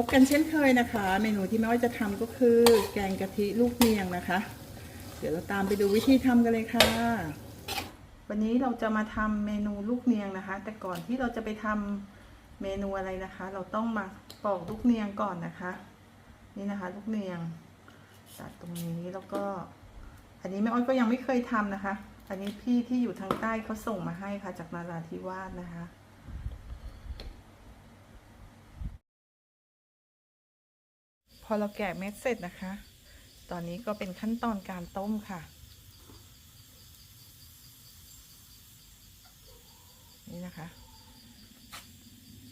พบกันเช่นเคยนะคะ เมนูที่แม่อ้อยจะทำก็คือ แกงกะทิลูกเนียงนะคะ เดี๋ยวเราตามไปดูวิธีทำกันเลยค่ะ วันนี้เราจะมาทำเมนูลูกเนียงนะคะ แต่ก่อนที่เราจะไปทำเมนูอะไรนะคะ เราต้องมาปอกลูกเนียงก่อนนะคะ นี่นะคะ ลูกเนียงตัดตรงนี้แล้วก็ อันนี้แม่อ้อยก็ยังไม่เคยทำนะคะ อันนี้พี่ที่อยู่ทางใต้เขาส่งมาให้ค่ะจากนาราธิวาสนะคะ พอเราแกะเม็ดเสร็จนะคะ ตอนนี้ก็เป็นขั้นตอนการต้มค่ะ นี่นะคะ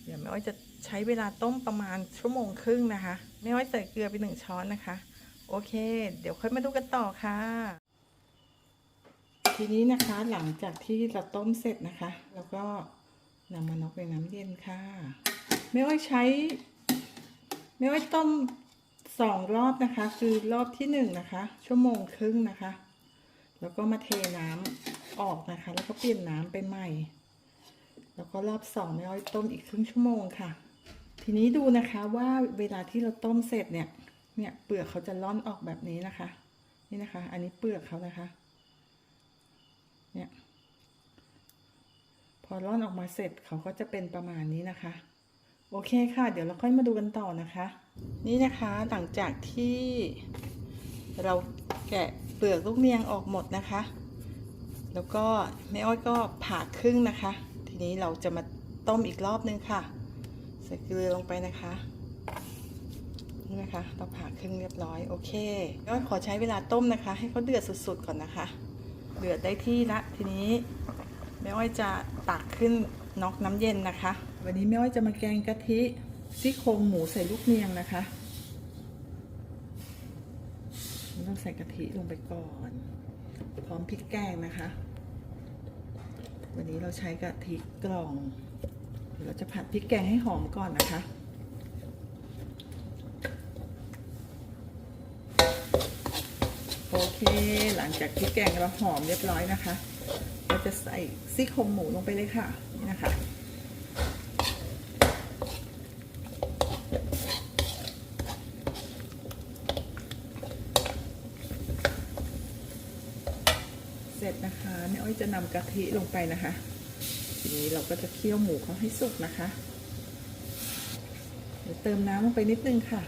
เดี๋ยวแม่อ้อยจะใช้เวลาต้มประมาณชั่วโมงครึ่งนะคะแม่อ้อยใส่เกลือไปหนึ่งช้อนนะคะ โอเค เดี๋ยวค่อยมาดูกันต่อค่ะ ทีนี้นะคะหลังจากที่เราต้มเสร็จนะคะ แล้วก็นำมานอกในน้ำเย็นค่ะแม่อ้อยใช้แม่อ้อยต้ม สองรอบนะคะ คือรอบที่หนึ่งนะคะ ชั่วโมงครึ่งนะคะ แล้วก็มาเทน้ำออกนะคะ แล้วก็เปลี่ยนน้ำไปใหม่ แล้วก็รอบสองแม่อ้อยต้มอีกครึ่งชั่วโมงค่ะ ทีนี้ดูนะคะว่าเวลาที่เราต้มเสร็จเนี่ย เนี่ยเปลือกเขาจะล่อนออกแบบนี้นะคะ นี่นะคะ อันนี้เปลือกเขานะคะ เนี่ยพอร่อนออกมาเสร็จเขาก็จะเป็นประมาณนี้นะคะ โอเคค่ะ เดี๋ยวเราค่อยมาดูกันต่อนะคะ นี่นะคะหลังจากที่เราแกะเปลือกลูกเนียงออกหมดนะคะ แล้วก็แม่อ้อยก็ผ่าครึ่งนะคะ ทีนี้เราจะมาต้มอีกรอบนึงค่ะ ใส่เกลือลงไปนะคะนี่นะคะเราผ่าครึ่งเรียบร้อยโอเคก็ขอใช้เวลาต้มนะคะ ให้เขาเดือดสุดๆก่อนนะคะ เดือดได้ที่ละทีนี้แม่อ้อยจะตักขึ้นน็อกน้ำเย็นนะคะ วันนี้แม่อ้อยจะมาแกงกะทิ ซี่โครงหมูใส่ลูกเนียงนะคะเราใส่กะทิลงไปก่อน พร้อมพริกแกงนะคะ วันนี้เราใช้กะทิกล่องเดี๋ยวเราจะผัดพริกแกงให้หอมก่อนนะคะโอเค หลังจากที่แกงเราหอมเรียบร้อยนะคะ เราจะใส่ซี่โครงหมูลงไปเลยค่ะนี่นะคะ ร็จนะคะแม่อ้อยจะนำกะทิลงไปนะคะ ทีนี้เราก็จะเคี่ยวหมูเขาให้สุกนะคะเดี๋ยวเติมน้ำลงไปนิดนึงค่ะ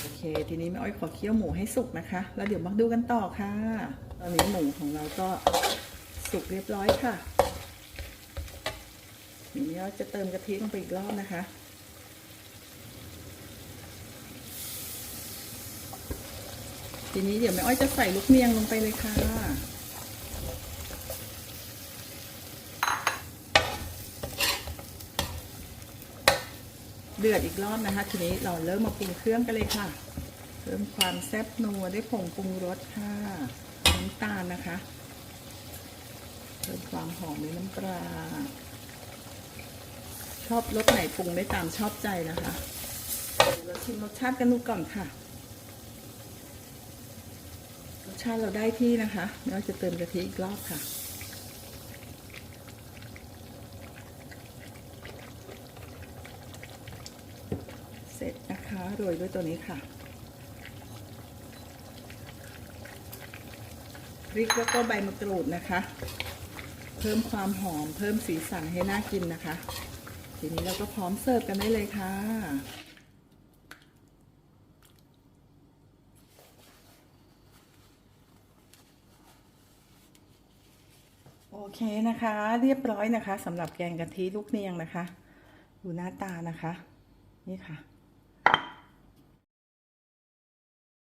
โอเค ทีนี้แม่อ้อยขอเคี่ยวหมูให้สุกนะคะ แล้วเดี๋ยวมาดูกันต่อค่ะ ตอนนี้หมูของเราก็สุกเรียบร้อยค่ะทีนี้เราจะเติมกะทิลงไปอีกรอบนะคะ ทีนี้เดี๋ยวแม่อ้อยจะใส่ลูกเนียงลงไปเลยค่ะ เดือดอีกรอบนะคะ ทีนี้เราเริ่มมาปรุงเครื่องกันเลยค่ะ เพิ่มความแซ่บนัวด้วยผงปรุงรสค่ะน้ำตาลนะคะเพิ่มความหอมด้วยน้ำปลาชอบรสไหนปรุงได้ตามชอบใจนะคะเราชิมรสชาติกันดูก่อนค่ะ ชาติเราได้ที่นะคะเราจะเติมกะทิอีกรอบค่ะ เสร็จนะคะโรยด้วยตัวนี้ค่ะพริกแล้วก็ใบมะกรูดนะคะ เพิ่มความหอมเพิ่มสีสันให้น่ากินนะคะ ทีนี้เราก็พร้อมเสิร์ฟกันได้เลยค่ะ โอเคนะคะ เรียบร้อยนะคะสำหรับแกงกะทิลูกเนียงนะคะ ดูหน้าตานะคะ นี่ค่ะ